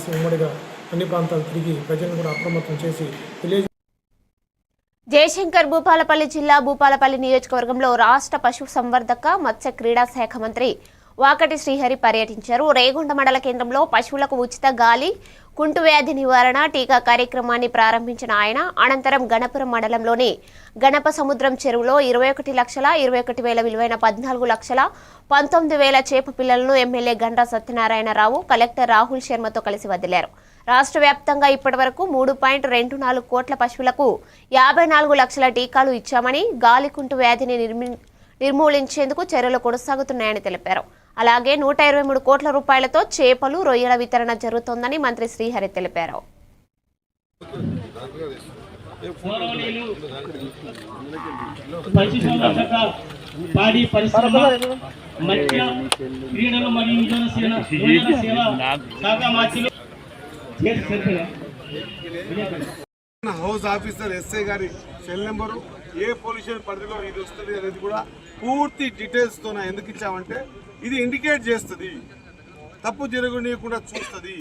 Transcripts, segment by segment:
కలిసి ఉమ్మడిగా అన్ని ప్రాంతాలు తిరిగి ప్రజలను కూడా అప్రమత్తం చేసి తెలియ జయశంకర్ భూపాలపల్లి జిల్లా భూపాలపల్లి నియోజకవర్గంలో రాష్ట్ర పశు సంవర్ధక మత్స్య క్రీడా శాఖ మంత్రి వాకటి శ్రీహరి పర్యటించారు. రేగొండ మండల కేంద్రంలో పశువులకు ఉచిత గాలి కుంటు వ్యాధి నివారణ టీకా కార్యక్రమాన్ని ప్రారంభించిన ఆయన అనంతరం గణపురం మండలంలోని గణప సముద్రం చెరువులో ఇరవై ఒకటి లక్షల ఇరవై ఒకటి వేల విలువైన పద్నాలుగు లక్షల పంతొమ్మిది వేల చేప పిల్లలను ఎమ్మెల్యే గండ్ర సత్యనారాయణరావు కలెక్టర్ రాహుల్ శర్మతో కలిసి వదిలారు. రాష్ట్ర వ్యాప్తంగా ఇప్పటివరకు మూడు పాయింట్ రెండు నాలుగు కోట్ల పశువులకు యాభై నాలుగు లక్షల టీకాలు ఇచ్చామని గాలికుంటు వ్యాధిని నిర్మి నిర్మూలించేందుకు చర్యలు కొనసాగుతున్నాయని తెలిపారు. అలాగే నూట ఇరవై మూడు కోట్ల రూపాయలతో చేపలు రొయ్యల వితరణ జరుగుతోందని మంత్రి శ్రీహరి తెలిపారు. పాడి పరిశ్రమ క్రీడలు మరియు సేవ హౌస్ ఆఫీసర్ ఎస్ఐ గారి సెల్ నెంబరు ఏ పొల్యూషన్ పరిధిలో ఇది వస్తుంది అనేది కూడా పూర్తి డీటెయిల్స్తో ఎందుకు ఇచ్చామంటే ఇది ఇండికేట్ చేస్తుంది. తప్పు జరగనీయకుండా చూస్తుంది.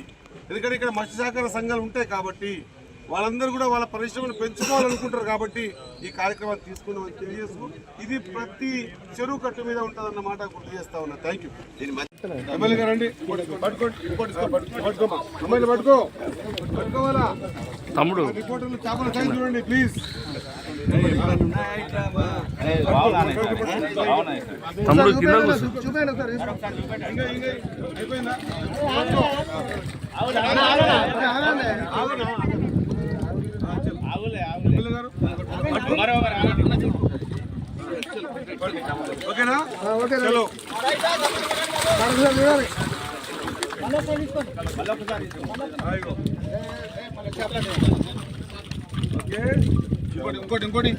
ఎందుకంటే ఇక్కడ మత్స్య సహకార సంఘాలు ఉంటాయి కాబట్టి వాళ్ళందరూ కూడా వాళ్ళ పరిశ్రమను పెంచుకోవాలనుకుంటారు కాబట్టి ఈ కార్యక్రమాన్ని తీసుకున్నామని తెలియజేస్తూ ఇది ప్రతి చెరువు కట్టు మీద ఉంటుందన్న మాట గుర్తు చేస్తా ఉన్నా. థ్యాంక్ యూ ఎమ్మెల్యే గారు పట్టుకో, పట్టుకోవాలా? తమ్ముడు. రిపోర్టర్లు చేపల సైజ్ చూడండి ప్లీజ్ తమ్ముడు కింద ఓకేనా? చలో. ఇంకోటి ఇంకోటి.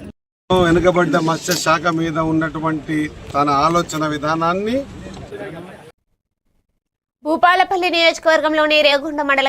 వెనుకబడ్డ మత్స్య శాఖ మీద ఉన్నటువంటి తన ఆలోచన విధానాన్ని భూపాలపల్లి నియోజకవర్గంలోని రేగుండ మండల